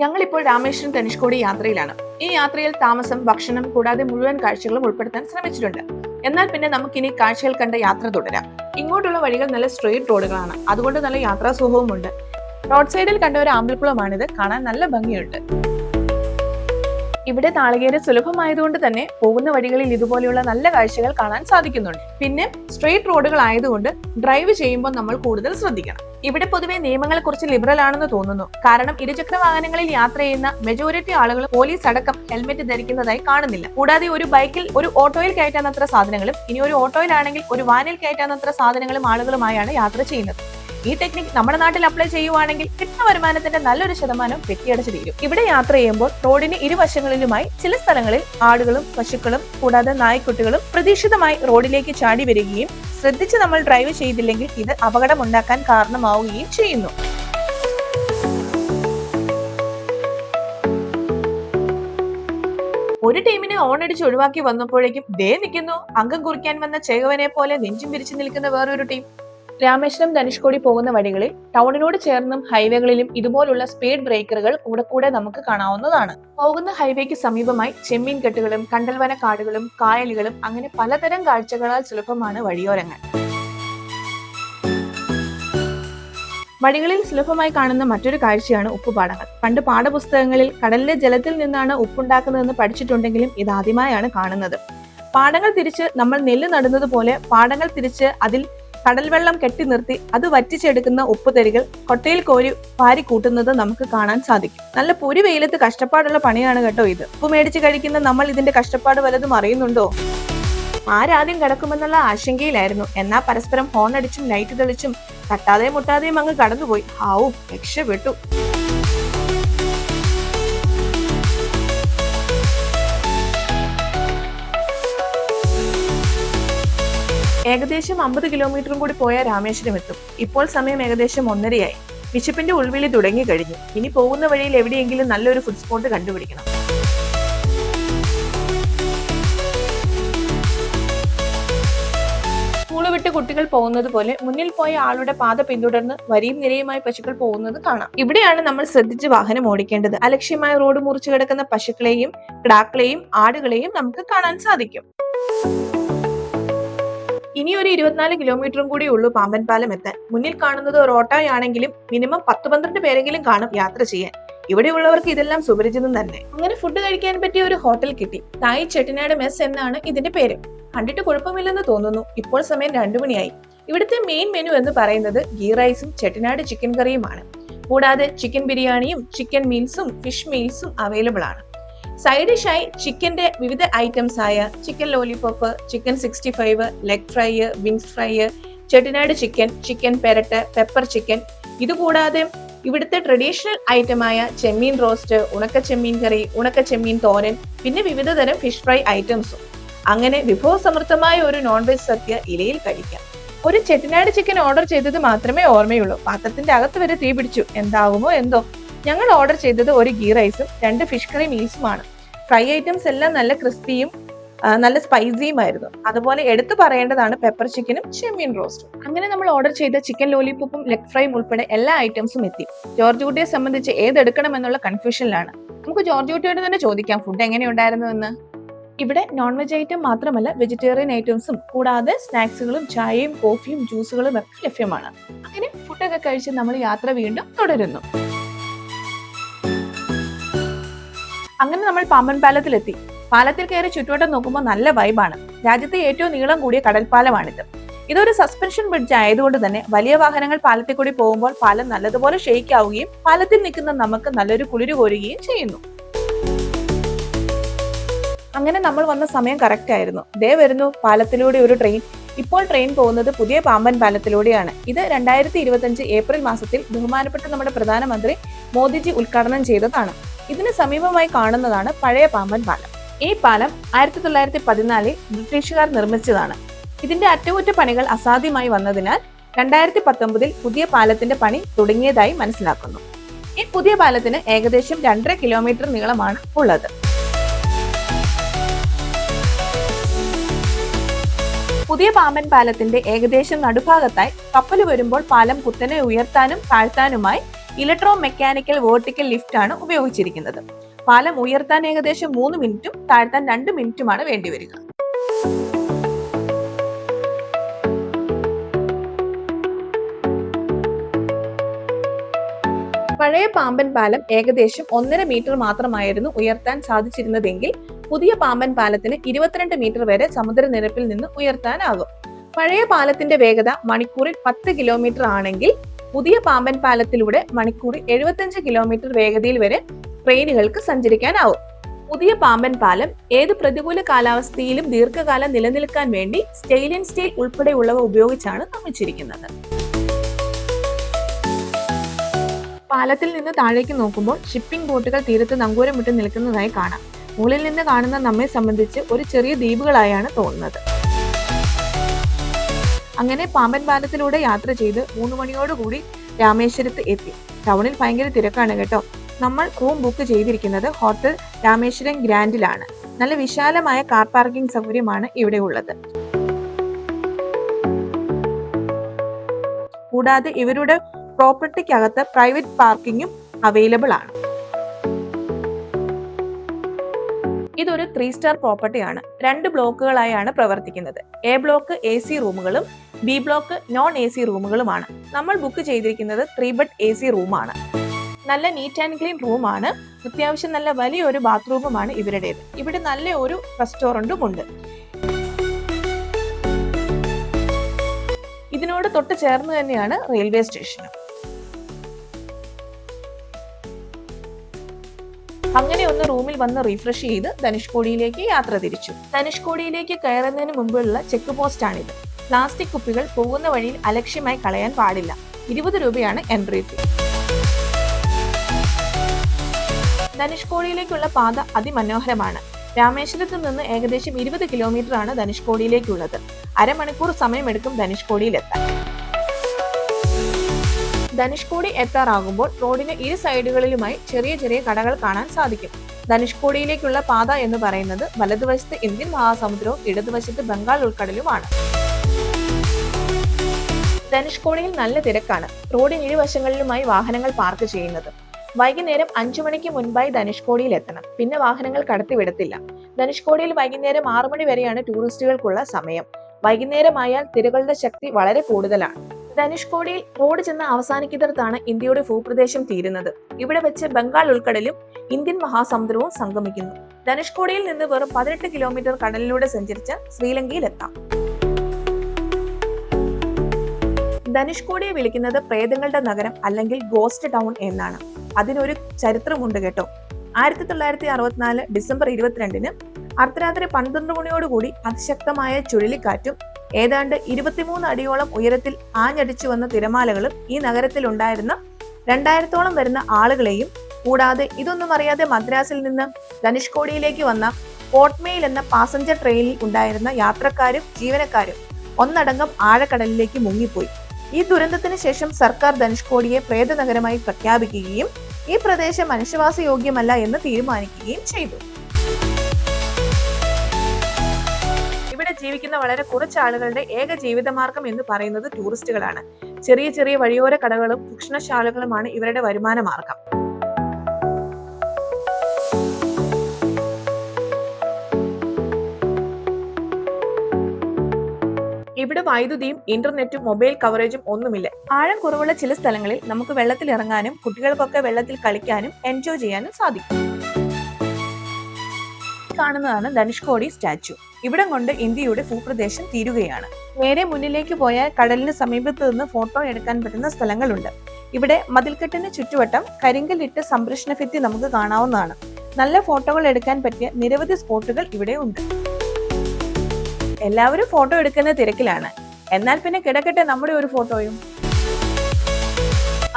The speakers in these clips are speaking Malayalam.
ഞങ്ങൾ ഇപ്പോൾ രാമേശ്വരം തനിഷ്കോടി യാത്രയിലാണ്. ഈ യാത്രയിൽ താമസം ഭക്ഷണം കൂടാതെ മുഴുവൻ കാഴ്ചകളും ഉൾപ്പെടുത്താൻ ശ്രമിച്ചിട്ടുണ്ട്. എന്നാൽ പിന്നെ നമുക്കിനി കാഴ്ചകൾ കണ്ട യാത്ര തുടരാം. ഇങ്ങോട്ടുള്ള വഴികൾ നല്ല സ്ട്രെയിറ്റ് റോഡുകളാണ്. അതുകൊണ്ട് നല്ല യാത്രാസുഖവുമുണ്ട്. റോഡ് സൈഡിൽ കണ്ട ഒരു ആമ്പിൾക്കുളമാണിത് കാണാൻ നല്ല ഭംഗിയുണ്ട്. ഇവിടെ നാളികേര സുലഭമായതുകൊണ്ട് തന്നെ പോകുന്ന വഴികളിൽ ഇതുപോലെയുള്ള നല്ല കാഴ്ചകൾ കാണാൻ സാധിക്കുന്നുണ്ട്. പിന്നെ സ്ട്രെയിറ്റ് റോഡുകൾ ആയതുകൊണ്ട് ഡ്രൈവ് ചെയ്യുമ്പോൾ നമ്മൾ കൂടുതൽ ശ്രദ്ധിക്കണം. ഇവിടെ പൊതുവെ നിയമങ്ങളെ കുറിച്ച് ലിബറൽ ആണെന്ന് തോന്നുന്നു. കാരണം ഇരുചക്ര വാഹനങ്ങളിൽ യാത്ര ചെയ്യുന്ന മെജോറിറ്റി ആളുകൾ പോലീസ് അടക്കം ഹെൽമെറ്റ് ധരിക്കുന്നതായി കാണുന്നില്ല. കൂടാതെ ഒരു ബൈക്കിൽ ഒരു ഓട്ടോയിൽ കയറ്റാനത്ര സാധനങ്ങളും ഇനി ഒരു ഓട്ടോയിലാണെങ്കിൽ ഒരു വാനിൽ കയറ്റാനത്ര സാധനങ്ങളും ആളുകളുമായാണ് യാത്ര ചെയ്യുന്നത്. ഈ ടെക്നിക് നമ്മുടെ നാട്ടിൽ അപ്ലൈ ചെയ്യുവാണെങ്കിൽ കിട്ടുന്ന വരുമാനത്തിന്റെ നല്ലൊരു ശതമാനം വെട്ടിയടച്ചു തീരും. ഇവിടെ യാത്ര ചെയ്യുമ്പോൾ റോഡിന് ഇരുവശങ്ങളിലുമായി ചില സ്ഥലങ്ങളിൽ ആടുകളും പശുക്കളും കൂടാതെ നായ്ക്കുട്ടികളും പ്രതീക്ഷിതമായി റോഡിലേക്ക് ചാടി വരികയും ശ്രദ്ധിച്ച് നമ്മൾ ഡ്രൈവ് ചെയ്തില്ലെങ്കിൽ ഇത് അപകടമുണ്ടാക്കാൻ കാരണമാവുകയും ചെയ്യുന്നു. ഒരു ടീമിനെ ഓണടിച്ച് ഒഴിവാക്കി വന്നപ്പോഴേക്കും ദേ നിൽക്കുന്നു അംഗം കുറിക്കാൻ വന്ന ചേകവനെ പോലെ നെഞ്ചും പിരിച്ചു നിൽക്കുന്ന വേറൊരു ടീം രാമേശ്വരം ധനുഷ്കോടി പോകുന്ന വഴികളിൽ ടൗണിനോട് ചേർന്നും ഹൈവേകളിലും ഇതുപോലുള്ള സ്പീഡ് ബ്രേക്കറുകൾ കൂടെ കൂടെ നമുക്ക് കാണാവുന്നതാണ്. പോകുന്ന ഹൈവേക്ക് സമീപമായി ചെമ്മീൻ കെട്ടുകളും കണ്ടൽവന കാടുകളും കായലുകളും അങ്ങനെ പലതരം കാഴ്ചകളാൽ സുലഭമാണ് വഴിയോരങ്ങൾ. വഴികളിൽ സുലഭമായി കാണുന്ന മറ്റൊരു കാഴ്ചയാണ് ഉപ്പുപാടങ്ങൾ. പണ്ട് പാഠപുസ്തകങ്ങളിൽ കടലിലെ ജലത്തിൽ നിന്നാണ് ഉപ്പുണ്ടാക്കുന്നതെന്ന് പഠിച്ചിട്ടുണ്ടെങ്കിലും ഇതാദ്യമായാണ് കാണുന്നത്. പാടങ്ങൾ തിരിച്ച് നമ്മൾ നെല്ല് നടുന്നത് പോലെ പാടങ്ങൾ തിരിച്ച് അതിൽ കടൽ വെള്ളം കെട്ടി നിർത്തി അത് വറ്റിച്ചെടുക്കുന്ന ഉപ്പുതരികൾ കൊട്ടയിൽ കോരി വാരി കൂട്ടുന്നത് നമുക്ക് കാണാൻ സാധിക്കും. നല്ല പൊരി വെയിലത്ത് കഷ്ടപ്പാടുള്ള പണിയാണ് കേട്ടോ ഇത്. ഉപ്പ് മേടിച്ച് കഴിക്കുന്ന നമ്മൾ ഇതിന്റെ കഷ്ടപ്പാട് വലതും അറിയുന്നുണ്ടോ? ആരാദ്യം കിടക്കുമെന്നുള്ള ആശങ്കയിലായിരുന്നു. എന്നാ പരസ്പരം ഹോൺ അടിച്ചും ലൈറ്റ് തെളിച്ചും തട്ടാതെയും മുട്ടാതെയും അങ്ങ് കടന്നുപോയി. ഹാവും രക്ഷപ്പെട്ടു. ഏകദേശം അമ്പത് കിലോമീറ്ററും കൂടി പോയ രാമേശ്വരം എത്തും. ഇപ്പോൾ സമയം ഏകദേശം ഒന്നരയായി. വിശപ്പിന്റെ ഉൾവിളി തുടങ്ങി കഴിഞ്ഞു. ഇനി പോകുന്ന വഴിയിൽ എവിടെയെങ്കിലും നല്ലൊരു ഫുഡ് സ്പോട്ട് കണ്ടുപിടിക്കണം. സ്കൂൾ വിട്ട് കുട്ടികൾ പോകുന്നത് പോലെ മുന്നിൽ പോയ ആളുടെ പാത പിന്തുടർന്ന് വരിയും നിരയുമായി പശുക്കൾ പോകുന്നത് കാണാം. ഇവിടെയാണ് നമ്മൾ ശ്രദ്ധിച്ച് വാഹനം ഓടിക്കേണ്ടത്. അലക്ഷ്യമായ റോഡ് മുറിച്ചു കിടക്കുന്ന പശുക്കളെയും കിടാക്കളെയും ആടുകളെയും നമുക്ക് കാണാൻ സാധിക്കും. ഇനി ഒരു ഇരുപത്തിനാല് കിലോമീറ്ററും കൂടി ഉള്ളൂ പാമ്പൻ പാലം എത്താൻ. മുന്നിൽ കാണുന്നത് ഒരു ഓട്ടോയാണെങ്കിലും മിനിമം പത്ത് പന്ത്രണ്ട് പേരെങ്കിലും കാണും യാത്ര ചെയ്യാൻ. ഇവിടെയുള്ളവർക്ക് ഇതെല്ലാം സുപരിചിതം തന്നെ. അങ്ങനെ ഫുഡ് കഴിക്കാൻ പറ്റിയ ഒരു ഹോട്ടൽ കിട്ടി. തായ് ചെട്ടിനാട് മെസ് എന്നാണ് ഇതിന്റെ പേര്. കണ്ടിട്ട് കുഴപ്പമില്ലെന്ന് തോന്നുന്നു. ഇപ്പോൾ സമയം രണ്ടു മണിയായി. ഇവിടുത്തെ മെയിൻ മെനു എന്ന് പറയുന്നത് ഗീ റൈസും ചെട്ടിനാട് ചിക്കൻ കറിയുമാണ് കൂടാതെ ചിക്കൻ ബിരിയാണിയും ചിക്കൻ മീൽസും ഫിഷ് മീൽസും അവൈലബിൾ ആണ്. സൈഡ് ഡിഷായി ചിക്കന്റെ വിവിധ ഐറ്റംസ് ആയ chicken lollipop chicken sixty five leg fry wings fry Chettinad chicken chicken പെരട്ട് pepper chicken ഇതുകൂടാതെ ഇവിടുത്തെ ട്രഡീഷണൽ ഐറ്റമായ ചെമ്മീൻ റോസ്റ്റ് ഉണക്ക ചെമ്മീൻ കറി ഉണക്ക ചെമ്മീൻ തോരൻ പിന്നെ വിവിധ തരം ഫിഷ് ഫ്രൈ ഐറ്റംസും അങ്ങനെ വിഭവസമൃദ്ധമായ ഒരു നോൺ വെജ് സദ്യ ഇലയിൽ കഴിക്കാം. ഒരു ചെട്ടിനാട് ചിക്കൻ ഓർഡർ ചെയ്തത് മാത്രമേ ഓർമ്മയുള്ളൂ. പാത്രത്തിന്റെ അകത്ത് വരെ തീ പിടിച്ചു എന്താവുമോ എന്തോ. ഞങ്ങൾ ഓർഡർ ചെയ്തത് ഒരു ഗീ റൈസും രണ്ട് ഫിഷ് കറി മീൽസുമാണ് ഫ്രൈ ഐറ്റംസ് എല്ലാം നല്ല ക്രിസ്പിയും നല്ല സ്പൈസിയുമായിരുന്നു അതുപോലെ എടുത്തു പറയേണ്ടതാണ് പെപ്പർ ചിക്കനും ചെമ്മീൻ റോസ്റ്റും അങ്ങനെ നമ്മൾ ഓർഡർ ചെയ്ത ചിക്കൻ ലോലിപോപ്പും ലെഗ് ഫ്രൈയും ഉൾപ്പെടെ എല്ലാ ഐറ്റംസും എത്തി. ജോർജ് കുട്ടിയെ സംബന്ധിച്ച് ഏതെടുക്കണം എന്നുള്ള കൺഫ്യൂഷനിലാണ് നമുക്ക് ജോർജ് കുട്ടിയോട് തന്നെ ചോദിക്കാം ഫുഡ് എങ്ങനെയുണ്ടായിരുന്നു എന്ന്. ഇവിടെ നോൺ വെജ് ഐറ്റം മാത്രമല്ല വെജിറ്റേറിയൻ ഐറ്റംസും കൂടാതെ സ്നാക്സുകളും ചായയും കോഫിയും ജ്യൂസുകളും ഒക്കെ ലഭ്യമാണ്. അങ്ങനെ ഫുഡൊക്കെ കഴിച്ച് നമ്മൾ യാത്ര വീണ്ടും തുടരുന്നു. അങ്ങനെ നമ്മൾ പാമ്പൻ പാലത്തിലെത്തി. പാലത്തിൽ കയറി ചുറ്റുവട്ടം നോക്കുമ്പോൾ നല്ല വൈബാണ് രാജ്യത്തെ ഏറ്റവും നീളം കൂടിയ കടൽപ്പാലമാണിത്. ഇതൊരു സസ്പെൻഷൻ ബ്രിഡ്ജ് ആയതുകൊണ്ട് തന്നെ വലിയ വാഹനങ്ങൾ പാലത്തിൽ കൂടി പോകുമ്പോൾ പാലം നല്ലതുപോലെ ഷെയ്ക്ക് ആവുകയും പാലത്തിൽ നിൽക്കുന്ന നമുക്ക് നല്ലൊരു കുളിര് കോരുകയും ചെയ്യുന്നു. അങ്ങനെ നമ്മൾ വന്ന സമയം കറക്റ്റ് ആയിരുന്നു. ദേ വരുന്നു പാലത്തിലൂടെ ഒരു ട്രെയിൻ ഇപ്പോൾ ട്രെയിൻ പോകുന്നത് പുതിയ പാമ്പൻ പാലത്തിലൂടെയാണ്. ഇത് രണ്ടായിരത്തി ഇരുപത്തഞ്ച് ഏപ്രിൽ മാസത്തിൽ ബഹുമാനപ്പെട്ട നമ്മുടെ പ്രധാനമന്ത്രി മോദിജി ഉദ്ഘാടനം ചെയ്തതാണ്. ഇതിന് സമീപമായി കാണുന്നതാണ് പഴയ പാമ്പൻ പാലം. ഈ പാലം ആയിരത്തി തൊള്ളായിരത്തി പതിനാലിൽ ബ്രിട്ടീഷുകാർ നിർമ്മിച്ചതാണ്. ഇതിന്റെ അറ്റകുറ്റപ്പണികൾ അസാധ്യമായി വന്നതിനാൽ രണ്ടായിരത്തി പത്തൊമ്പതിൽ പുതിയ പാലത്തിന്റെ പണി തുടങ്ങിയതായി മനസ്സിലാക്കുന്നു. ഈ പുതിയ പാലത്തിന് ഏകദേശം രണ്ടര കിലോമീറ്റർ നീളമാണ് ഉള്ളത്. പുതിയ പാമ്പൻ പാലത്തിന്റെ ഏകദേശം നടുഭാഗത്തായി കപ്പൽ വരുമ്പോൾ പാലം കുത്തനെ ഉയർത്താനും താഴ്ത്താനുമായി ഇലക്ട്രോ മെക്കാനിക്കൽ വേർട്ടിക്കൽ ലിഫ്റ്റ് ആണ് ഉപയോഗിച്ചിരിക്കുന്നത്. പാലം ഉയർത്താൻ ഏകദേശം മൂന്ന് മിനിറ്റും താഴ്ത്താൻ രണ്ട് മിനിറ്റുമാണ് വേണ്ടിവരിക പഴയ പാമ്പൻ പാലം ഏകദേശം ഒന്നര മീറ്റർ മാത്രമായിരുന്നു ഉയർത്താൻ സാധിച്ചിരുന്നതെങ്കിൽ പുതിയ പാമ്പൻ പാലത്തിന് ഇരുപത്തിരണ്ട് മീറ്റർ വരെ സമുദ്രനിരപ്പിൽ നിന്ന് ഉയർത്താനാകും. പഴയ പാലത്തിന്റെ വേഗത മണിക്കൂറിൽ പത്ത് കിലോമീറ്റർ ആണെങ്കിൽ പുതിയ പാമ്പൻ പാലത്തിലൂടെ മണിക്കൂറിൽ എഴുപത്തിയഞ്ച് കിലോമീറ്റർ വേഗതയിൽ വരെ ട്രെയിനുകൾക്ക് സഞ്ചരിക്കാനാവും. പുതിയ പാമ്പൻ പാലം ഏത് പ്രതികൂല കാലാവസ്ഥയിലും ദീർഘകാലം നിലനിൽക്കാൻ വേണ്ടി സ്റ്റെയിൻ സ്റ്റീൽ ഉൾപ്പെടെയുള്ളവ ഉപയോഗിച്ചാണ് നിർമ്മിച്ചിരിക്കുന്നത്. പാലത്തിൽ നിന്ന് താഴേക്ക് നോക്കുമ്പോൾ ഷിപ്പിംഗ് ബോട്ടുകൾ തീരത്ത് നങ്കൂരമിട്ട് നിൽക്കുന്നതായി കാണാം. മുകളിൽ നിന്ന് കാണുന്ന നമ്മെ സംബന്ധിച്ച് ഒരു ചെറിയ ദ്വീപുകളായാണ് തോന്നുന്നത്. അങ്ങനെ പാമ്പൻ പാലത്തിലൂടെ യാത്ര ചെയ്ത് മൂന്ന് മണിയോടുകൂടി രാമേശ്വരത്ത് എത്തി. ടൗണിൽ ഭയങ്കര തിരക്കാണ് കേട്ടോ. നമ്മൾ റൂം ബുക്ക് ചെയ്തിരിക്കുന്നത് ഹോട്ടൽ രാമേശ്വരം ഗ്രാൻഡിലാണ്. നല്ല വിശാലമായ കാർ പാർക്കിംഗ് സൗകര്യമാണ് ഇവിടെ ഉള്ളത്. കൂടാതെ ഇവരുടെ പ്രോപ്പർട്ടിക്കകത്ത് പ്രൈവറ്റ് പാർക്കിങ്ങും അവൈലബിൾ ആണ്. ഇതൊരു ത്രീ സ്റ്റാർ പ്രോപ്പർട്ടിയാണ്. രണ്ട് ബ്ലോക്കുകളായാണ് പ്രവർത്തിക്കുന്നത്. എ ബ്ലോക്ക് എ സി റൂമുകളും B block non A C റൂമുകളുമാണ്. നമ്മൾ ബുക്ക് ചെയ്തിരിക്കുന്നത് ത്രീ ബെഡ് എ സി റൂമാണ്. നല്ല നീറ്റ് ആൻഡ് ക്ലീൻ റൂമാണ്. അത്യാവശ്യം നല്ല വലിയൊരു ബാത്റൂമുമാണ് ഇവരുടേത്. ഇവിടെ നല്ല ഒരു റെസ്റ്റോറന്റും ഉണ്ട്. ഇതിനോട് തൊട്ട് ചേർന്ന് തന്നെയാണ് റെയിൽവേ സ്റ്റേഷനും അങ്ങനെ ഒന്ന് റൂമിൽ വന്ന് റീഫ്രഷ് ചെയ്ത് ധനുഷ്കോടിയിലേക്ക് യാത്ര തിരിച്ചു. ധനുഷ്കോടിയിലേക്ക് കയറുന്നതിന് മുമ്പുള്ള ചെക്ക് പോസ്റ്റ് ആണിത്. പ്ലാസ്റ്റിക് കുപ്പികൾ പോകുന്ന വഴിയിൽ അലക്ഷ്യമായി കളയാൻ പാടില്ല. ഇരുപത് രൂപയാണ് എൻട്രി ഫീ ധനുഷ്കോടിയിലേക്കുള്ള പാത അതിമനോഹരമാണ്. രാമേശ്വരത്ത് നിന്ന് ഏകദേശം ഇരുപത് കിലോമീറ്റർ ആണ് ധനുഷ്കോടിയിലേക്കുള്ളത്. അരമണിക്കൂർ സമയമെടുക്കും ധനുഷ്കോടിയിലെത്താൻ. ധനുഷ്കോടി എത്താറാകുമ്പോൾ റോഡിന് ഇരു സൈഡുകളിലുമായി ചെറിയ ചെറിയ കടകൾ കാണാൻ സാധിക്കും. ധനുഷ്കോടിയിലേക്കുള്ള പാത എന്ന് പറയുന്നത് വലതുവശത്ത് ഇന്ത്യൻ മഹാസമുദ്രവും ഇടതുവശത്ത് ബംഗാൾ ഉൾക്കടലുമാണ്. ധനുഷ്കോടിയിൽ നല്ല തിരക്കാണ്. റോഡിന് ഇരുവശങ്ങളിലുമായി വാഹനങ്ങൾ പാർക്ക് ചെയ്യുന്നത്. വൈകുന്നേരം അഞ്ചു മണിക്ക് മുൻപായി ധനുഷ്കോടിയിൽ എത്തണം. പിന്നെ വാഹനങ്ങൾ കടത്തിവിടത്തില്ല. ധനുഷ്കോടിയിൽ വൈകുന്നേരം ആറു മണി വരെയാണ് ടൂറിസ്റ്റുകൾക്കുള്ള സമയം. വൈകുന്നേരമായാൽ തിരകളുടെ ശക്തി വളരെ കൂടുതലാണ്. ധനുഷ്കോടിയിൽ റോഡ് ചെന്ന് അവസാനിക്കുന്നിടത്താണ് ഇന്ത്യയുടെ ഭൂപ്രദേശം തീരുന്നത്. ഇവിടെ വെച്ച് ബംഗാൾ ഉൾക്കടലും ഇന്ത്യൻ മഹാസമുദ്രവും സംഗമിക്കുന്നു. ധനുഷ്കോടിയിൽ നിന്ന് വെറും പതിനെട്ട് കിലോമീറ്റർ കടലിലൂടെ സഞ്ചരിച്ച് ശ്രീലങ്കയിലെത്താം. ധനുഷ്കോടിയെ വിളിക്കുന്നത് പ്രേതങ്ങളുടെ നഗരം അല്ലെങ്കിൽ ഗോസ്റ്റ് ടൗൺ എന്നാണ്. അതിനൊരു ചരിത്രമുണ്ട് കേട്ടോ. ആയിരത്തി തൊള്ളായിരത്തി അറുപത്തിനാല് ഡിസംബർ ഇരുപത്തിരണ്ടിന് അർദ്ധരാത്രി പന്ത്രണ്ട് മണിയോടുകൂടി അതിശക്തമായ ചുഴലിക്കാറ്റും ഏതാണ്ട് ഇരുപത്തിമൂന്ന് അടിയോളം ഉയരത്തിൽ ആഞ്ഞടിച്ചു വന്ന തിരമാലകളും ഈ നഗരത്തിൽ ഉണ്ടായിരുന്ന രണ്ടായിരത്തോളം വരുന്ന ആളുകളെയും കൂടാതെ ഇതൊന്നും അറിയാതെ മദ്രാസിൽ നിന്ന് ധനുഷ്കോടിയിലേക്ക് വന്ന പോർട്ട്മെയിൽ എന്ന പാസഞ്ചർ ട്രെയിനിൽ ഉണ്ടായിരുന്ന യാത്രക്കാരും ജീവനക്കാരും ഒന്നടങ്കം ആഴക്കടലിലേക്ക് മുങ്ങിപ്പോയി. ഈ ദുരന്തത്തിന് ശേഷം സർക്കാർ ധനുഷ്കോടിയെ പ്രേത നഗരമായി പ്രഖ്യാപിക്കുകയും ഈ പ്രദേശം മനുഷ്യവാസയോഗ്യമല്ല എന്ന് തീരുമാനിക്കുകയും ചെയ്തു. ഇവിടെ ജീവിക്കുന്ന വളരെ കുറച്ച് ആളുകളുടെ ഏക ജീവിതമാർഗം എന്ന് പറയുന്നത് ടൂറിസ്റ്റുകളാണ്. ചെറിയ ചെറിയ വഴിയോര കടകളും ഭക്ഷണശാലകളുമാണ് ഇവരുടെ വരുമാന മാർഗം. ഇവിടെ വൈദ്യുതിയും ഇന്റർനെറ്റും മൊബൈൽ കവറേജും ഒന്നുമില്ല. ആഴം കുറവുള്ള ചില സ്ഥലങ്ങളിൽ നമുക്ക് വെള്ളത്തിൽ ഇറങ്ങാനും കുട്ടികൾക്കൊക്കെ വെള്ളത്തിൽ കളിക്കാനും എൻജോയ് ചെയ്യാനും സാധിക്കും. കാണുന്നതാണ് ധനുഷ്കോടി സ്റ്റാച്ചു ഇവിടം കൊണ്ട് ഇന്ത്യയുടെ ഭൂപ്രദേശം തീരുകയാണ്. നേരെ മുന്നിലേക്ക് പോയാൽ കടലിന് സമീപത്ത് നിന്ന് ഫോട്ടോ എടുക്കാൻ പറ്റുന്ന സ്ഥലങ്ങളുണ്ട്. ഇവിടെ മതിൽക്കെട്ടിന് ചുറ്റുവട്ടം കരിങ്കലിട്ട് സംരക്ഷണ ഭിത്തി നമുക്ക് കാണാവുന്നതാണ്. നല്ല ഫോട്ടോകൾ എടുക്കാൻ പറ്റിയ നിരവധി സ്പോട്ടുകൾ ഇവിടെ ഉണ്ട്. എല്ലാവരും ഫോട്ടോ എടുക്കുന്ന തിരക്കിലാണ്. എന്നാൽ പിന്നെ കിടക്കട്ടെ നമ്മുടെ ഒരു ഫോട്ടോയും.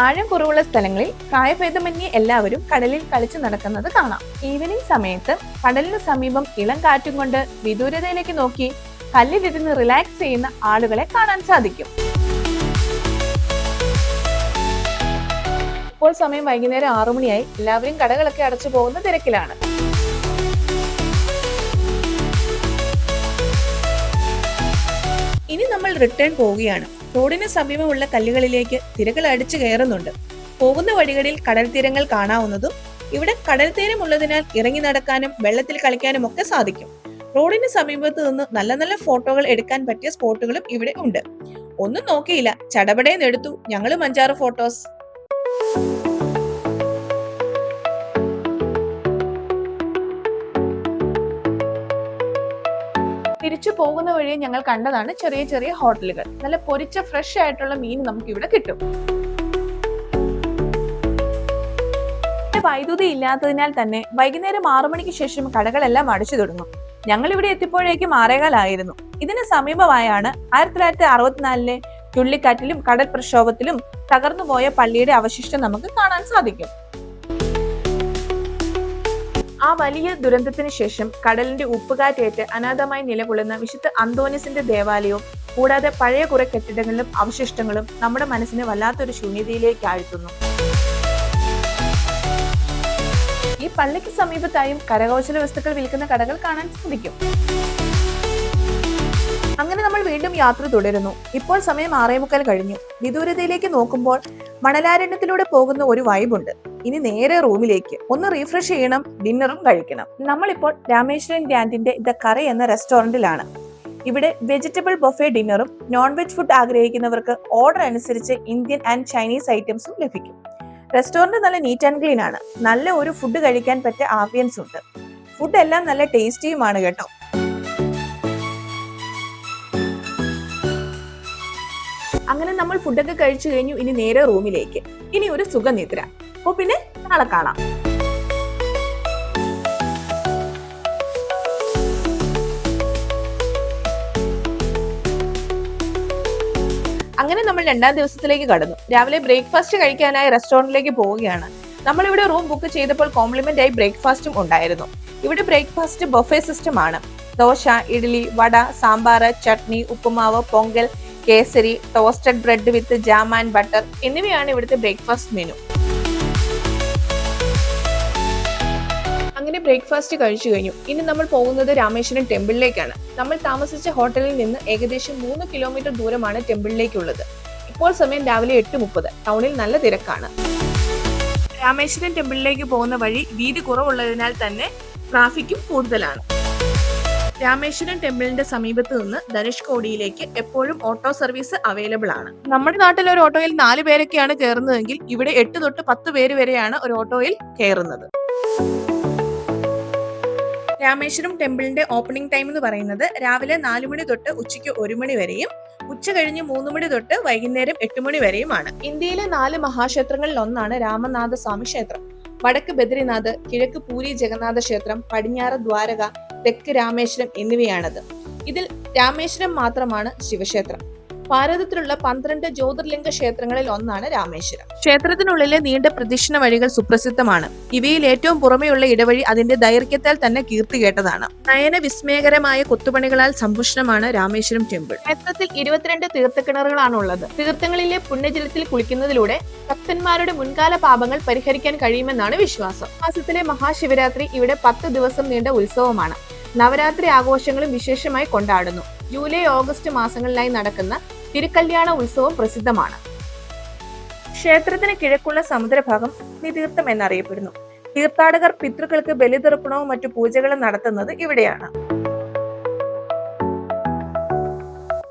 ആഴം കുറവുള്ള സ്ഥലങ്ങളിൽ പ്രായഭേദമന്യേ എല്ലാവരും കടലിൽ കളിച്ചു നടക്കുന്നത് കാണാം. ഈവനിങ് സമയത്ത് കടലിന് സമീപം ഇളം കാറ്റും കൊണ്ട് വിദൂരതയിലേക്ക് നോക്കി കല്ലിലിരുന്ന് റിലാക്സ് ചെയ്യുന്ന ആളുകളെ കാണാൻ സാധിക്കും. ഇപ്പോൾ സമയം വൈകുന്നേരം ആറു മണിയായി എല്ലാവരും കടകളൊക്കെ അടച്ചു പോകുന്ന തിരക്കിലാണ്. ഇനി നമ്മൾ റിട്ടേൺ പോവുകയാണ്. റോഡിന് സമീപമുള്ള കല്ലുകളിലേക്ക് തിരകൾ അടിച്ചു കയറുന്നുണ്ട്. പോകുന്ന വഴികളിൽ കടൽ തീരങ്ങൾ കാണാവുന്നതും ഇവിടെ കടൽ തീരമുള്ളതിനാൽ ഇറങ്ങി നടക്കാനും വെള്ളത്തിൽ കളിക്കാനും ഒക്കെ സാധിക്കും. റോഡിന് സമീപത്ത് നിന്ന് നല്ല നല്ല ഫോട്ടോകൾ എടുക്കാൻ പറ്റിയ സ്പോട്ടുകളും ഇവിടെ ഉണ്ട്. ഒന്നും നോക്കിയില്ല. ചടപടേന്ന് എടുത്തു. ഞങ്ങളും അഞ്ചാറ് ഫോട്ടോസ് തിരിച്ചു പോകുന്ന വഴി ഞങ്ങൾ കണ്ടതാണ് ചെറിയ ചെറിയ ഹോട്ടലുകൾ. നല്ല പൊരിച്ച ഫ്രഷ് ആയിട്ടുള്ള മീൻ നമുക്ക് ഇവിടെ കിട്ടും വൈദ്യുതി ഇല്ലാത്തതിനാൽ തന്നെ വൈകുന്നേരം ആറു മണിക്ക് ശേഷം കടകളെല്ലാം അടച്ചു തുടങ്ങും. ഞങ്ങൾ ഇവിടെ എത്തിയപ്പോഴേക്കും ആറേകാലായിരുന്നു. ഇതിന് സമീപമായാണ് ആയിരത്തി തൊള്ളായിരത്തി അറുപത്തിനാലിലെ ചുള്ളിക്കാറ്റിലും കടൽ പ്രക്ഷോഭത്തിലും തകർന്നുപോയ പള്ളിയുടെ അവശിഷ്ടം നമുക്ക് കാണാൻ സാധിക്കും. ആ വലിയ ദുരന്തത്തിന് ശേഷം കടലിന്റെ ഉപ്പുകാറ്റേറ്റ് അനാഥമായി നിലകൊള്ളുന്ന വിശുദ്ധ അന്തോനിസിന്റെ ദേവാലയവും കൂടാതെ പഴയ കുറെ കെട്ടിടങ്ങളിലും അവശിഷ്ടങ്ങളും നമ്മുടെ മനസ്സിനെ വല്ലാത്തൊരു ശൂന്യതയിലേക്ക് ആഴ്ത്തുന്നു. ഈ പള്ളിക്ക് സമീപത്തായും കരകൗശല വസ്തുക്കൾ വിൽക്കുന്ന കടകൾ കാണാൻ സാധിക്കും. അങ്ങനെ നമ്മൾ വീണ്ടും യാത്ര തുടരുന്നു. ഇപ്പോൾ സമയം ആറേമുക്കാൽ കഴിഞ്ഞു. വിദൂരതയിലേക്ക് നോക്കുമ്പോൾ മണലാരണ്യത്തിലൂടെ പോകുന്ന ഒരു വൈബുണ്ട് ഇനി നേരെ റൂമിലേക്ക്. ഒന്ന് റീഫ്രഷ് ചെയ്യണം ഡിന്നറും കഴിക്കണം. നമ്മളിപ്പോൾ രാമേശ്വരൻ ഗ്രാൻഡിന്റെ ദ കറി എന്ന റെസ്റ്റോറന്റിലാണ് ഇവിടെ വെജിറ്റബിൾ ബൊഫെ ഡിന്നറും നോൺ വെജ് ഫുഡ് ആഗ്രഹിക്കുന്നവർക്ക് ഓർഡർ അനുസരിച്ച് ഇന്ത്യൻ ആൻഡ് ചൈനീസ് ഐറ്റംസും ലഭിക്കും. റെസ്റ്റോറന്റ് നല്ല നീറ്റ് ആൻഡ് ക്ലീൻ ആണ്. നല്ല ഒരു ഫുഡ് കഴിക്കാൻ പറ്റിയ ആംബിയൻസ് ഉണ്ട്. ഫുഡ് എല്ലാം നല്ല ടേസ്റ്റിയുമാണ് കേട്ടോ. അങ്ങനെ നമ്മൾ ഫുഡൊക്കെ കഴിച്ചു കഴിഞ്ഞു ഇനി നേരെ റൂമിലേക്ക്. ഇനി ഒരു സുഖനിദ്ര. അപ്പോൾ പിന്നെ നാളെ കാണാം. അങ്ങനെ നമ്മൾ രണ്ടാം ദിവസത്തിലേക്ക് കടന്നു. രാവിലെ ബ്രേക്ക്ഫാസ്റ്റ് കഴിക്കാനായി റെസ്റ്റോറന്റിലേക്ക് പോവുകയാണ്. നമ്മളിവിടെ റൂം ബുക്ക് ചെയ്തപ്പോൾ കോംപ്ലിമെന്റ് ആയി ബ്രേക്ക്ഫാസ്റ്റും ഉണ്ടായിരുന്നു. ഇവിടെ ബ്രേക്ക്ഫാസ്റ്റ് ബൊഫെ സിസ്റ്റം ആണ്. ദോശ ഇഡ്ഡലി വട സാമ്പാർ ചട്നി ഉപ്പുമാവ് pongal kesari toasted bread with jam and butter എന്നിവയാണ് ഇവിടുത്തെ ബ്രേക്ക്ഫാസ്റ്റ് മെനു അങ്ങനെ ബ്രേക്ക്ഫാസ്റ്റ് കഴിച്ചു കഴിഞ്ഞു. ഇനി നമ്മൾ പോകുന്നത് രാമേശ്വരം ടെമ്പിളിലേക്കാണ്. നമ്മൾ താമസിച്ച ഹോട്ടലിൽ നിന്ന് ഏകദേശം മൂന്ന് കിലോമീറ്റർ ദൂരമാണ് ടെമ്പിളിലേക്കുള്ളത്. ഇപ്പോൾ സമയം രാവിലെ എട്ട് മുപ്പത്. ടൗണിൽ നല്ല തിരക്കാണ്. രാമേശ്വരം ടെമ്പിളിലേക്ക് പോകുന്ന വഴി വീതി കുറവുള്ളതിനാൽ തന്നെ ട്രാഫിക്കും കൂടുതലാണ്. രാമേശ്വരം ടെമ്പിളിന്റെ സമീപത്ത് നിന്ന് ധനുഷ്കോടിയിലേക്ക് എപ്പോഴും ഓട്ടോ സർവീസ് അവൈലബിൾ ആണ്. നമ്മുടെ നാട്ടിൽ ഒരു ഓട്ടോയിൽ നാല് പേരൊക്കെയാണ് കയറുന്നതെങ്കിൽ ഇവിടെ എട്ട് തൊട്ട് പത്ത് പേര് വരെയാണ് ഒരു ഓട്ടോയിൽ കയറുന്നത്. രാമേശ്വരം ടെമ്പിളിന്റെ ഓപ്പണിംഗ് ടൈം എന്ന് പറയുന്നത് രാവിലെ നാല് മണി തൊട്ട് ഉച്ചയ്ക്ക് ഒരു മണി വരെയും ഉച്ച കഴിഞ്ഞ് മൂന്ന് മണി തൊട്ട് വൈകുന്നേരം എട്ട് മണി വരെയുമാണ്. ഇന്ത്യയിലെ നാല് മഹാക്ഷേത്രങ്ങളിൽ ഒന്നാണ് രാമനാഥ സ്വാമി ക്ഷേത്രം. വടക്ക് ബദ്രിനാഥ് കിഴക്ക് പൂരി ജഗന്നാഥ ക്ഷേത്രം പടിഞ്ഞാറ് ദ്വാരക തെക്ക് രാമേശ്വരം എന്നിവയാണത്. ഇതിൽ രാമേശ്വരം മാത്രമാണ് ശിവക്ഷേത്രം. ഭാരതത്തിലുള്ള പന്ത്രണ്ട് ജ്യോതിർലിംഗ ക്ഷേത്രങ്ങളിൽ ഒന്നാണ് രാമേശ്വരം. ക്ഷേത്രത്തിനുള്ളിലെ നീണ്ട പ്രദക്ഷിണ വഴികൾ സുപ്രസിദ്ധമാണ്. ഇവയിൽ ഏറ്റവും പുറമെയുള്ള ഇടവഴി അതിന്റെ ദൈർഘ്യത്താൽ തന്നെ കീർത്തി കേട്ടതാണ് നയന വിസ്മയകരമായ കൊത്തുപണികളാൽ സമ്പുഷ്ടമാണ് രാമേശ്വരം ടെമ്പിൾ. ക്ഷേത്രത്തിൽ ഇരുപത്തിരണ്ട് തീർത്ഥക്കിണറുകളാണ് ഉള്ളത് തീർത്ഥങ്ങളിലെ പുണ്യജലത്തിൽ കുളിക്കുന്നതിലൂടെ ഭക്തന്മാരുടെ മുൻകാല പാപങ്ങൾ പരിഹരിക്കാൻ കഴിയുമെന്നാണ് വിശ്വാസം. മാസത്തിലെ മഹാശിവരാത്രി ഇവിടെ പത്ത് ദിവസം നീണ്ട ഉത്സവമാണ്. നവരാത്രി ആഘോഷങ്ങളും വിശേഷമായി കൊണ്ടാടുന്നു. ജൂലൈ ഓഗസ്റ്റ് മാസങ്ങളിലായി നടക്കുന്ന തിരുക്കല്യാണ ഉത്സവം പ്രസിദ്ധമാണ്. ക്ഷേത്രത്തിന് കിഴക്കുള്ള സമുദ്രഭാഗം നിതീർത്ഥം എന്നറിയപ്പെടുന്നു. തീർത്ഥാടകർ പിതൃക്കൾക്ക് ബലിതർപ്പണവും മറ്റു പൂജകളും നടത്തുന്നത് ഇവിടെയാണ്.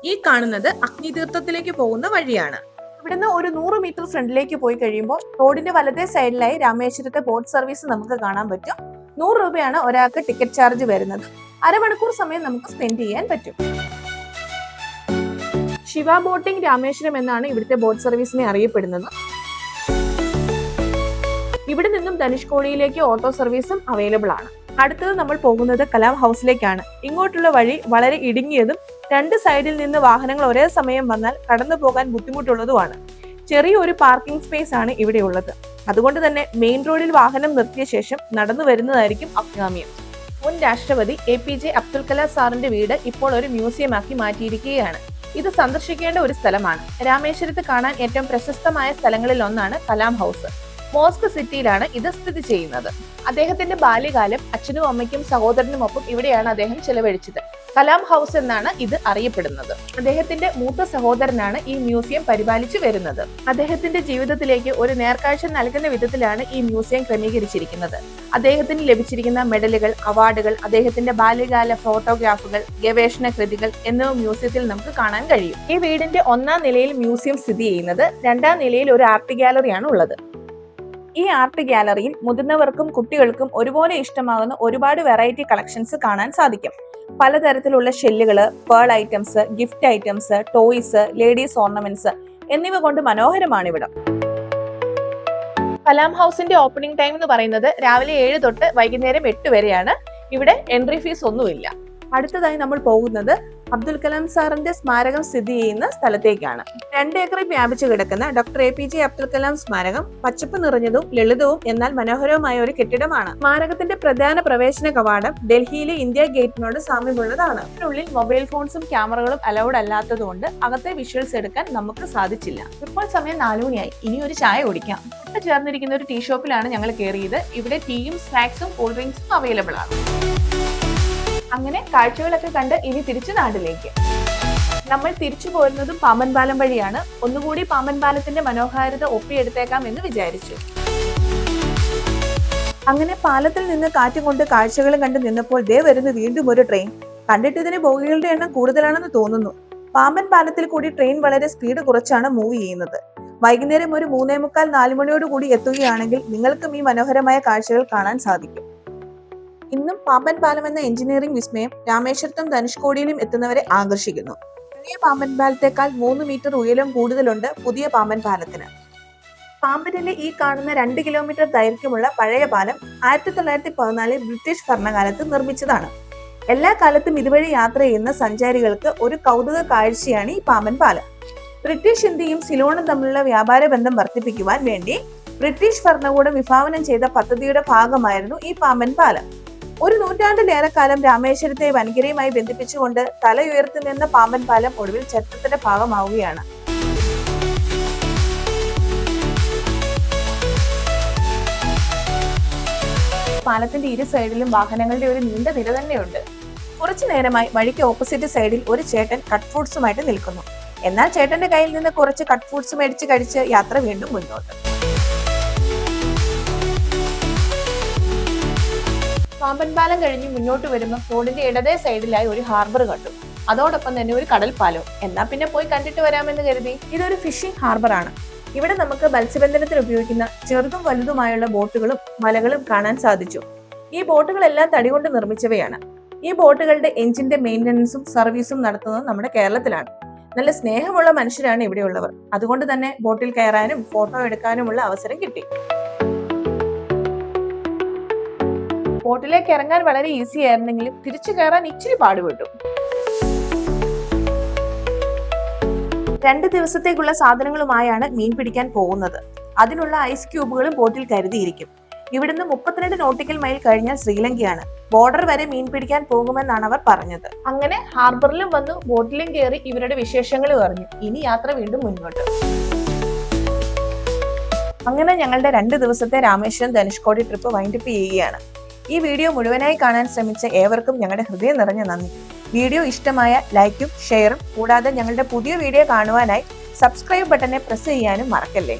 ഈ കാണുന്നത് അഗ്നിതീർത്ഥത്തിലേക്ക് പോകുന്ന വഴിയാണ്. ഇവിടുന്ന് ഒരു നൂറ് മീറ്റർ ഫ്രണ്ടിലേക്ക് പോയി കഴിയുമ്പോൾ റോഡിന്റെ വലതേ സൈഡിലായി രാമേശ്വരത്തെ ബോട്ട് സർവീസ് നമുക്ക് കാണാൻ പറ്റും. നൂറ് രൂപയാണ് ഒരാൾക്ക് ടിക്കറ്റ് ചാർജ് വരുന്നത്. അരമണിക്കൂർ സമയം നമുക്ക് സ്പെൻഡ് ചെയ്യാൻ പറ്റും. ശിവ ബോട്ടിംഗ് രാമേശ്വരം എന്നാണ് ഇവിടുത്തെ ബോട്ട് സർവീസിനെ അറിയപ്പെടുന്നത്. ഇവിടെ നിന്നും ധനുഷ്കോടിയിലേക്ക് ഓട്ടോ സർവീസും അവൈലബിൾ ആണ്. അടുത്തത് നമ്മൾ പോകുന്നത് കലാം ഹൗസിലേക്കാണ്. ഇങ്ങോട്ടുള്ള വഴി വളരെ ഇടുങ്ങിയതും രണ്ട് സൈഡിൽ നിന്ന് വാഹനങ്ങൾ ഒരേ സമയം വന്നാൽ കടന്നു പോകാൻ ബുദ്ധിമുട്ടുള്ളതുമാണ്. ചെറിയൊരു പാർക്കിംഗ് സ്പേസ് ആണ് ഇവിടെ ഉള്ളത്. അതുകൊണ്ട് തന്നെ മെയിൻ റോഡിൽ വാഹനം നിർത്തിയ ശേഷം നടന്നു വരുന്നതായിരിക്കും അഭികാമ്യം. മുൻ രാഷ്ട്രപതി A P J Abdul Kalam സാറിന്റെ വീട് ഇപ്പോൾ ഒരു മ്യൂസിയമാക്കി മാറ്റിയിരിക്കുകയാണ്. ഇത് സന്ദർശിക്കേണ്ട ഒരു സ്ഥലമാണ്. രാമേശ്വരത്ത് കാണാൻ ഏറ്റവും പ്രശസ്തമായ സ്ഥലങ്ങളിൽ ഒന്നാണ് കലാം ഹൗസ്. മോസ്ക് സിറ്റിയിലാണ് ഇത് സ്ഥിതി ചെയ്യുന്നത്. അദ്ദേഹത്തിന്റെ ബാല്യകാലം അച്ഛനും അമ്മയ്ക്കും സഹോദരനുമൊപ്പം ഇവിടെയാണ് അദ്ദേഹം ചെലവഴിച്ചത്. കലാം ഹൗസ് എന്നാണ് ഇത് അറിയപ്പെടുന്നത്. അദ്ദേഹത്തിന്റെ മൂത്ത സഹോദരനാണ് ഈ മ്യൂസിയം പരിപാലിച്ചു വരുന്നത്. അദ്ദേഹത്തിന്റെ ജീവിതത്തിലേക്ക് ഒരു നേർക്കാഴ്ച നൽകുന്ന വിധത്തിലാണ് ഈ മ്യൂസിയം ക്രമീകരിച്ചിരിക്കുന്നത്. അദ്ദേഹത്തിന് ലഭിച്ചിരിക്കുന്ന മെഡലുകൾ അവാർഡുകൾ അദ്ദേഹത്തിന്റെ ബാല്യകാല ഫോട്ടോഗ്രാഫുകൾ ഗവേഷണ കൃതികൾ എന്നിവ മ്യൂസിയത്തിൽ നമുക്ക് കാണാൻ കഴിയും. ഈ വീടിന്റെ ഒന്നാം നിലയിൽ മ്യൂസിയം സ്ഥിതി ചെയ്യുന്നത് രണ്ടാം നിലയിൽ ഒരു ആർട്ട് ഗാലറിയാണ് ഉള്ളത്. ഈ ആർട്ട് ഗാലറിയിൽ മുതിർന്നവർക്കും കുട്ടികൾക്കും ഒരുപോലെ ഇഷ്ടമാകുന്ന ഒരുപാട് വെറൈറ്റി കളക്ഷൻസ് കാണാൻ സാധിക്കും. പലതരത്തിലുള്ള ഷെല്ലുകൾ pearl items gift items toys ladies ornaments എന്നിവ കൊണ്ട് മനോഹരമാണ് ഇവിടം കലാം ഹൗസിന്റെ ഓപ്പണിംഗ് ടൈം എന്ന് പറയുന്നത് രാവിലെ ഏഴ് തൊട്ട് വൈകുന്നേരം എട്ട് വരെയാണ്. ഇവിടെ എൻട്രി ഫീസ് ഒന്നുമില്ല. അടുത്തതായി നമ്മൾ പോകുന്നത് അബ്ദുൽ കലാം സാറിന്റെ സ്മാരകം സ്ഥിതി ചെയ്യുന്ന സ്ഥലത്തേക്കാണ്. രണ്ട് ഏക്കറിൽ വ്യാപിച്ചു കിടക്കുന്ന doctor A P J Abdul Kalam സ്മാരകം പച്ചപ്പ് നിറഞ്ഞതും ലളിതവും എന്നാൽ മനോഹരവുമായ ഒരു കെട്ടിടമാണ്. സ്മാരകത്തിന്റെ പ്രധാന പ്രവേശന കവാടം ഡൽഹിയിലെ ഇന്ത്യ ഗേറ്റിനോട് സാമ്യമുള്ളതാണ്. ഇതിനുള്ളിൽ മൊബൈൽ ഫോൺസും ക്യാമറകളും അലൗഡ് അല്ലാത്തതുകൊണ്ട് അകത്തെ വിഷ്വൽസ് എടുക്കാൻ നമുക്ക് സാധിച്ചില്ല. ഇപ്പോൾ സമയം നാലുമണിയായി ഇനി ഒരു ചായ കുടിക്കാം. ചേർന്നിരിക്കുന്ന ഒരു ടീ ഷോപ്പിലാണ് ഞങ്ങൾ കയറിയത്. ഇവിടെ ടീയും സ്നാക്സും കൂൾ ഡ്രിങ്ക്സും അവൈലബിൾ ആണ്. അങ്ങനെ കാഴ്ചകളൊക്കെ കണ്ട് ഇനി തിരിച്ചു നാട്ടിലേക്ക്. നമ്മൾ തിരിച്ചു പോരുന്നത് പാമൻപാലം വഴിയാണ്. ഒന്നുകൂടി പാമൻപാലത്തിന്റെ മനോഹാരിത ഒപ്പിയെടുത്തേക്കാം എന്ന് വിചാരിച്ചു. അങ്ങനെ പാലത്തിൽ നിന്ന് കാറ്റും കൊണ്ട് കാഴ്ചകളും കണ്ട് നിന്നപ്പോൾ ദേ വരുന്നു വീണ്ടും ഒരു ട്രെയിൻ കണ്ടിട്ട് ഇതിന് ബോഗികളുടെ എണ്ണം കൂടുതലാണെന്ന് തോന്നുന്നു. പാമ്പൻ പാലത്തിൽ കൂടി ട്രെയിൻ വളരെ സ്പീഡ് കുറച്ചാണ് മൂവ് ചെയ്യുന്നത്. വൈകുന്നേരം ഒരു മൂന്നേ മുക്കാൽ നാല് മണിയോട് കൂടി എത്തുകയാണെങ്കിൽ നിങ്ങൾക്കും ഈ മനോഹരമായ കാഴ്ചകൾ കാണാൻ സാധിക്കും. ഇന്നും പാമ്പൻ പാലം എന്ന എഞ്ചിനീയറിംഗ് വിസ്മയം രാമേശ്വരത്തും ധനുഷ്കോടിയിലും എത്തുന്നവരെ ആകർഷിക്കുന്നു. പഴയ പാമ്പൻ പാലത്തേക്കാൾ മൂന്ന് മീറ്റർ ഉയരം കൂടുതലുണ്ട് പുതിയ പാമ്പൻ പാലത്തിന് പാമ്പനിലെ ഈ കാണുന്ന രണ്ട് കിലോമീറ്റർ ദൈർഘ്യമുള്ള പഴയ പാലം ആയിരത്തി തൊള്ളായിരത്തി പതിനാലിൽ ബ്രിട്ടീഷ് ഭരണകാലത്ത് നിർമ്മിച്ചതാണ്. എല്ലാ കാലത്തും ഇതുവഴി യാത്ര ചെയ്യുന്ന സഞ്ചാരികൾക്ക് ഒരു കൗതുക കാഴ്ചയാണ് ഈ പാമ്പൻ പാലം ബ്രിട്ടീഷ് ഇന്ത്യയും സിലോണും തമ്മിലുള്ള വ്യാപാര ബന്ധം വർദ്ധിപ്പിക്കുവാൻ വേണ്ടി ബ്രിട്ടീഷ് ഭരണകൂടം വിഭാവനം ചെയ്ത പദ്ധതിയുടെ ഭാഗമായിരുന്നു ഈ പാമ്പൻ പാലം ഒരു നൂറ്റാണ്ടിലേറെ കാലം രാമേശ്വരത്തെ വൻകരയുമായി ബന്ധിപ്പിച്ചുകൊണ്ട് തല ഉയർത്തി നിന്ന പാമ്പൻ പാലം ഒടുവിൽ ചരിത്രത്തിന്റെ ഭാഗമാവുകയാണ്. പാലത്തിന്റെ ഇരു സൈഡിലും വാഹനങ്ങളുടെ ഒരു നീണ്ട നിര തന്നെയുണ്ട്. കുറച്ചു നേരമായി വഴിക്ക് ഓപ്പോസിറ്റ് സൈഡിൽ ഒരു ചേട്ടൻ കട്ട് ഫ്രൂട്ട്സുമായിട്ട് നിൽക്കുന്നു. എന്നാൽ ചേട്ടന്റെ കയ്യിൽ നിന്ന് കുറച്ച് കട്ട് ഫ്രൂട്ട്സ് മേടിച്ച് കഴിച്ച് യാത്ര വീണ്ടും മുന്നോട്ട്. പാമ്പൻ പാലം കഴിഞ്ഞ് മുന്നോട്ട് വരുമ്പോൾ റോഡിന്റെ ഇടതേ സൈഡിലായി ഒരു ഹാർബർ കണ്ടു. അതോടൊപ്പം തന്നെ ഒരു കടൽ പാലവും എന്നാ പിന്നെ പോയി കണ്ടിട്ട് വരാമെന്ന് കരുതി. ഇതൊരു ഫിഷിംഗ് ഹാർബർ ആണ്. ഇവിടെ നമുക്ക് മത്സ്യബന്ധനത്തിൽ ഉപയോഗിക്കുന്ന ചെറുതും വലുതുമായുള്ള ബോട്ടുകളും വലകളും കാണാൻ സാധിച്ചു. ഈ ബോട്ടുകളെല്ലാം തടി കൊണ്ട് നിർമ്മിച്ചവയാണ്. ഈ ബോട്ടുകളുടെ എഞ്ചിന്റെ മെയിന്റനൻസും സർവീസും നടത്തുന്നത് നമ്മുടെ കേരളത്തിലാണ്. നല്ല സ്നേഹമുള്ള മനുഷ്യരാണ് ഇവിടെയുള്ളവർ. അതുകൊണ്ട് തന്നെ ബോട്ടിൽ കയറാനും ഫോട്ടോ എടുക്കാനുമുള്ള അവസരം കിട്ടി. ബോട്ടിലേക്ക് ഇറങ്ങാൻ വളരെ ഈസി ആയിരുന്നെങ്കിലും തിരിച്ചു കയറാൻ ഇച്ചിരി പാടുപെട്ടു. രണ്ട് ദിവസത്തേക്കുള്ള സാധനങ്ങളുമായാണ് മീൻ പിടിക്കാൻ പോകുന്നത്. അതിനുള്ള ഐസ് ക്യൂബുകളും ബോട്ടിൽ കരുതിയിരിക്കും. ഇവിടുന്ന് മുപ്പത്തിരണ്ട് നോട്ടിക്കൽ മൈൽ കഴിഞ്ഞാൽ ശ്രീലങ്കയാണ്. ബോർഡർ വരെ മീൻ പിടിക്കാൻ പോകുമെന്നാണ് അവർ പറഞ്ഞത്. അങ്ങനെ ഹാർബറിലും വന്നു ബോട്ടിലും കയറി ഇവരുടെ വിശേഷങ്ങൾ പറഞ്ഞു. ഇനി യാത്ര വീണ്ടും മുന്നോട്ട്. അങ്ങനെ ഞങ്ങളുടെ രണ്ട് ദിവസത്തെ രാമേശ്വരം ധനുഷ്കോടി ട്രിപ്പ് വൈൻഡപ്പ് ചെയ്യുകയാണ്. ഈ വീഡിയോ മുഴുവനായി കാണാൻ ശ്രമിച്ച ഏവർക്കും ഞങ്ങളുടെ ഹൃദയം നിറഞ്ഞ നന്ദി. വീഡിയോ ഇഷ്ടമായ ലൈക്കും ഷെയറും കൂടാതെ ഞങ്ങളുടെ പുതിയ വീഡിയോ കാണുവാനായി സബ്സ്ക്രൈബ് ബട്ടനെ പ്രസ് ചെയ്യാനും മറക്കല്ലേ?